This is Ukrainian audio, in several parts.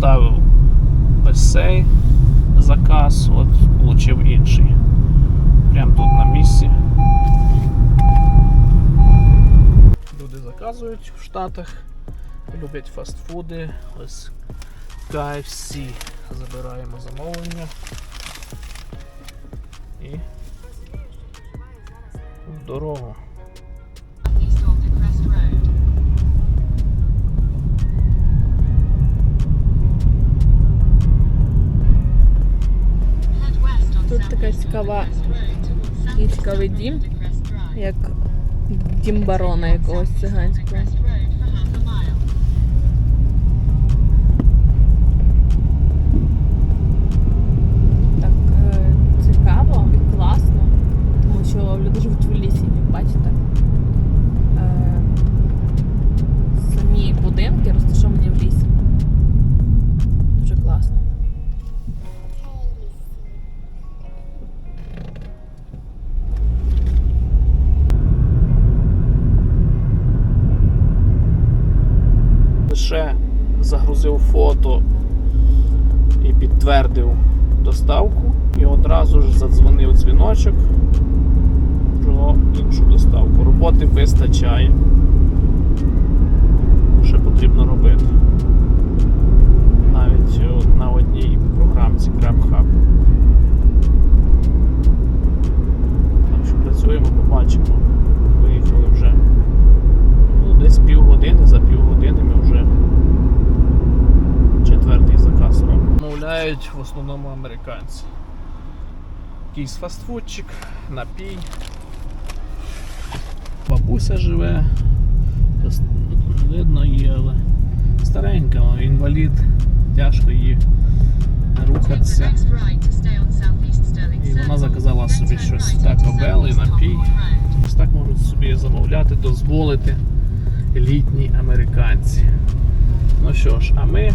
доставив ось цей заказ, от отримав інший. Прямо тут на місці. Люди заказують в Штатах, люблять фастфуди. Ось KFC. Забираємо замовлення. І в дорогу. Цікава- South цікавий дім. Як дім барона якогось циганського. Лише загрузив фото і підтвердив доставку, і одразу ж задзвонив дзвіночок про іншу доставку. Роботи вистачає. Що потрібно робити? Навіть от на одній програмці GrabHub. Так що працюємо, побачимо. Виїхали вже Ну, десь півгодини, за півгодини ми вже четвертий заказ робимо. Мовляють в основному американці. Якийсь фастфудчик, напій. Бабуся живе. Видно її, але старенька, інвалід, тяжко її рухатися. І вона заказала собі щось Taco Bell напій. Ось так можуть собі замовляти, дозволити літні американці. Ну що ж, а ми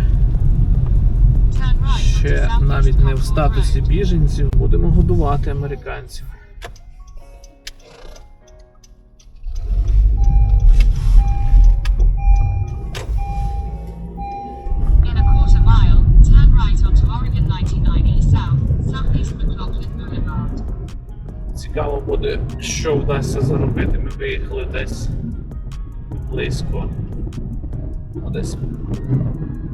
ще навіть не в статусі біженців будемо годувати американців. In a quarter mile, turn right onto Oregon 99E South, Southeast McLaughlin Boulevard. Цікаво буде, що вдасться заробити. Ми виїхали десь близько ну, десь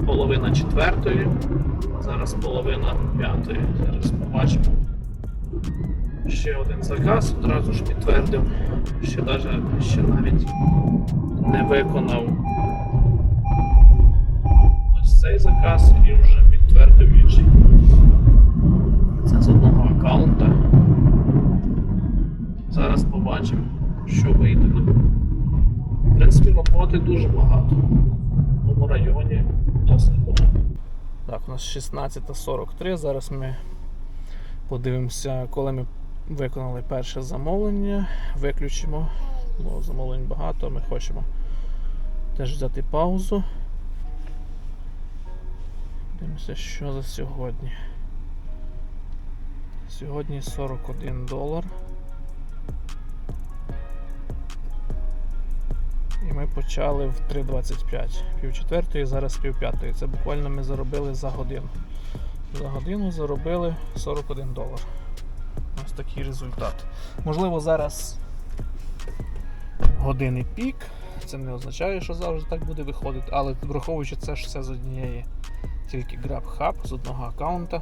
половина четвертої, зараз половина п'ятої. Зараз побачимо. Ще один заказ одразу ж підтвердив, ще, даже, ще навіть не виконав ось цей заказ і вже підтвердив інший. Це з одного аккаунта. Зараз побачимо, що вийде. В принципі, роботи дуже багато. В тому районі. Так, у нас 16.43. Зараз ми подивимося, коли ми виконали перше замовлення. Виключимо, бо замовлень багато, ми хочемо теж взяти паузу. Дивимося, що за сьогодні. Сьогодні 41 долар. І ми почали в 3.25, пів четвертої, зараз пів п'ятої. Це буквально ми заробили за годину. За годину заробили 41 долар. Ось такий результат. Можливо, зараз години пік. Це не означає, що завжди так буде виходити, але враховуючи це, що це з однієї тільки GrabHub, з одного аккаунта.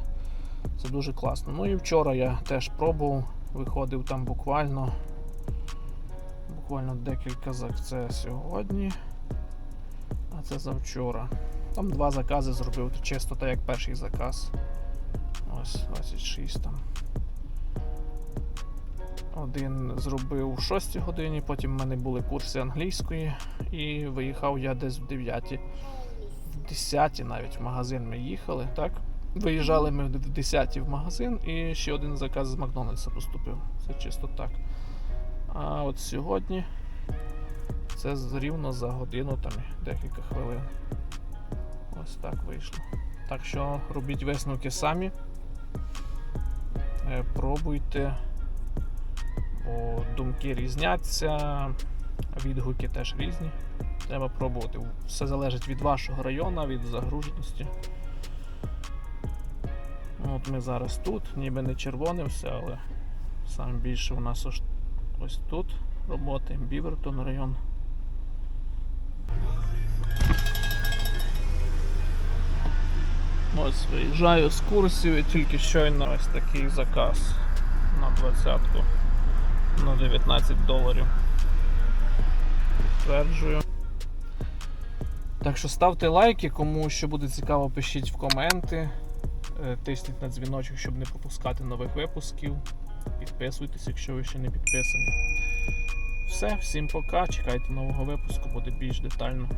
Це дуже класно. Ну і вчора я теж пробував, виходив там буквально буквально декілька за це сьогодні, а це завчора. Там два закази зробив, чисто так як перший заказ. Ось 26 там. Один зробив в 6 годині, потім в мене були курси англійської і виїхав я десь в 9 в 10 навіть в магазин ми їхали, так? Виїжджали ми в 10 в магазин і ще один заказ з Макдональдса поступив. Це чисто так. А от сьогодні це рівно за годину, там декілька хвилин. Ось так вийшло. Так що робіть висновки самі. Е, Пробуйте, бо думки різняться, відгуки теж різні. Треба пробувати. Все залежить від вашого району, від загруженості. От ми зараз тут, ніби не червоне все, але саме більше у нас ось, тут роботи. Бівертон район. Ось виїжджаю з курсів і тільки щойно ось такий заказ на двадцятку на 19 доларів. Підтверджую. Так що ставте лайки, кому що буде цікаво, пишіть в коменти. Е, Тисніть на дзвіночок, щоб не пропускати нових випусків. Підписуйтесь, якщо ви ще не підписані. Все, всім пока. Чекайте нового випуску, буде більш детально.